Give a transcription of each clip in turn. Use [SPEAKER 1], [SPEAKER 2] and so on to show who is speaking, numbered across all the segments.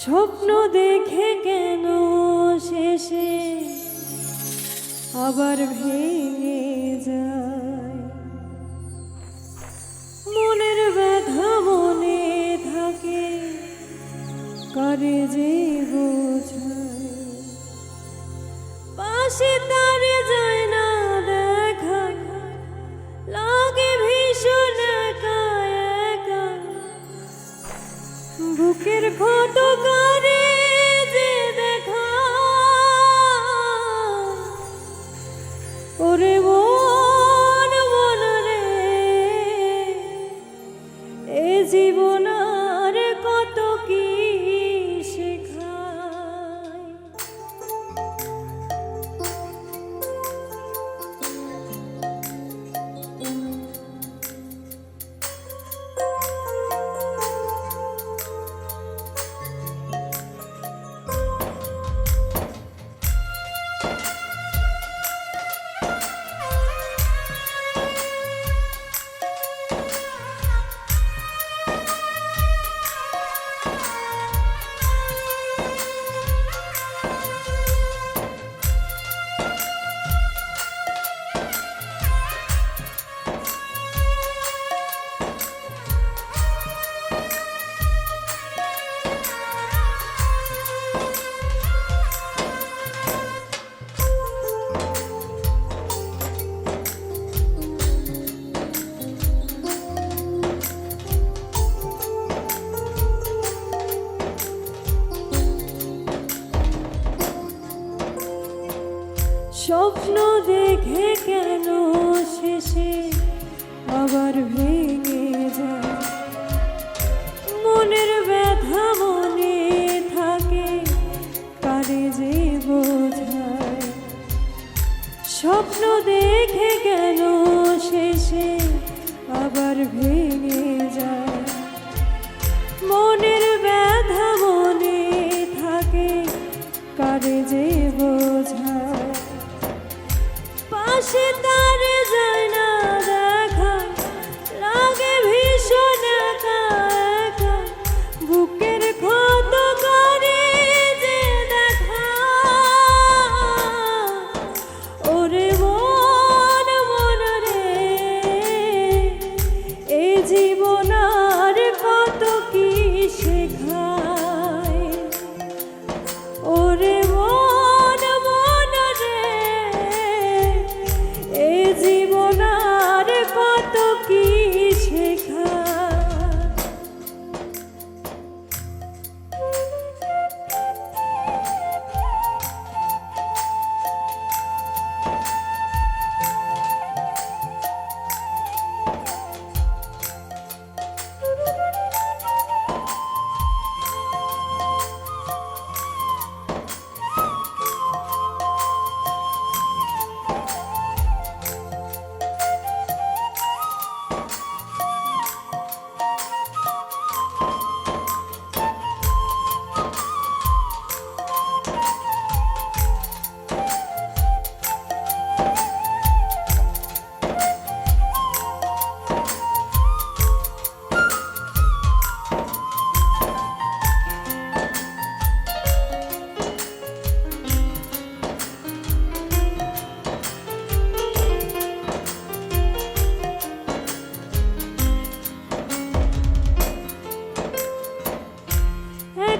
[SPEAKER 1] স্বপ্ন দেখে কেন শেষে আবার ভেঙে যায়? মনের ব্যথা মনে থাকে, করে যে বোঝায়? পাশে তা স্বপ্ন দেখে কেন শেষে আবার ভেঙে যায়? মনের ব্যথা মনে থাকে কারে যে বোঝায়। স্বপ্ন দেখে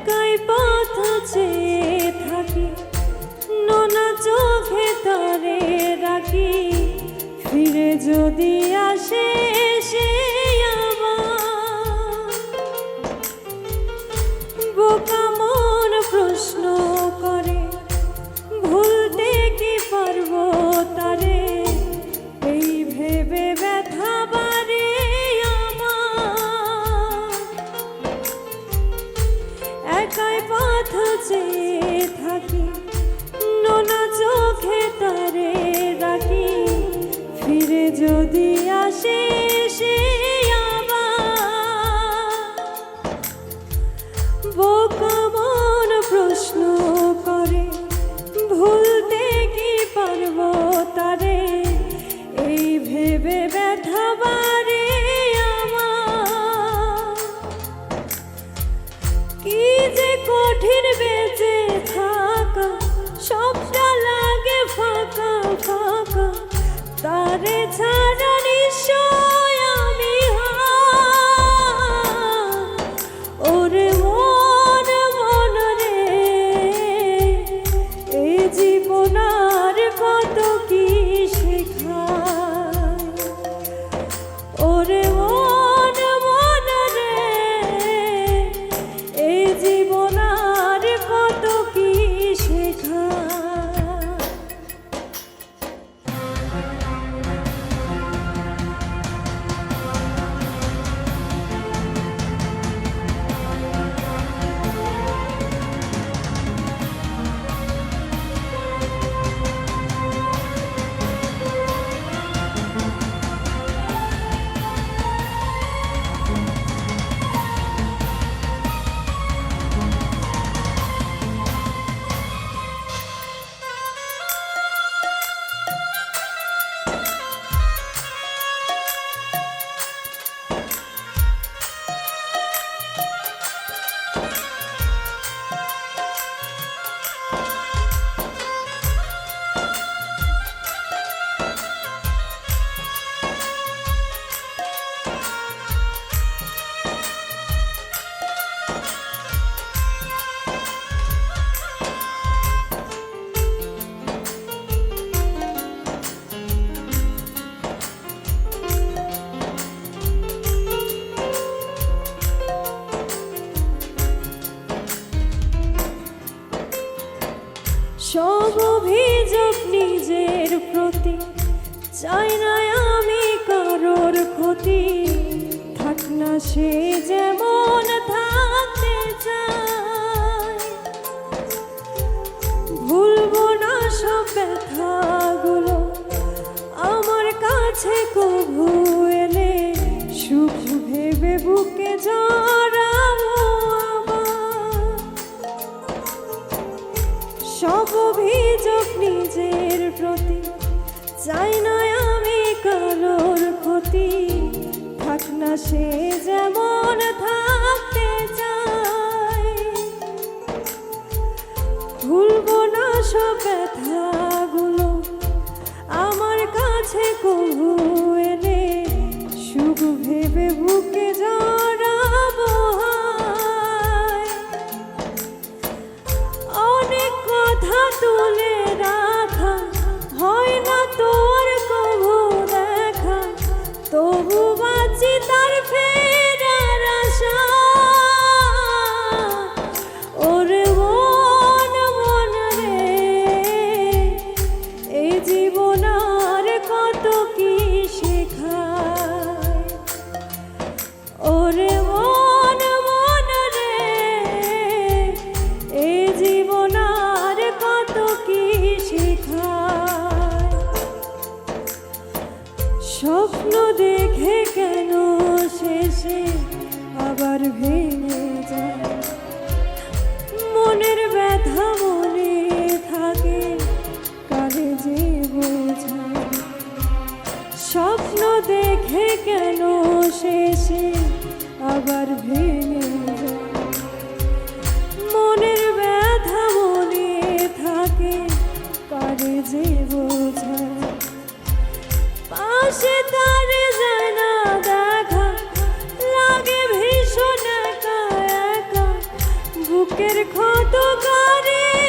[SPEAKER 1] একাই পথ চেয়ে থাকি। নোনা চোখে তারে রাখি। ফিরে যদি আসে যদি আসে সব অভিযোগ নিজের প্রতি। চাই না আমি কারোর ক্ষতি। থাক না সে যেমন থাকতে চায়। ভুলবো না সব ব্যথাগুলো। আমার কাছে কভু এলে সুখ ভেবে বুকে জড়াবো না সে যেমন থাকতে চায়। ভুলব না সব ব্যথাগুলো, আমার কাছে কবু এনে সুখ ভেবে বুকে জড়াব অনেক কথা তুলে স্বপ্ন দেখে কেন শেষে আবার ভেঙে বুকের ক্ষত করে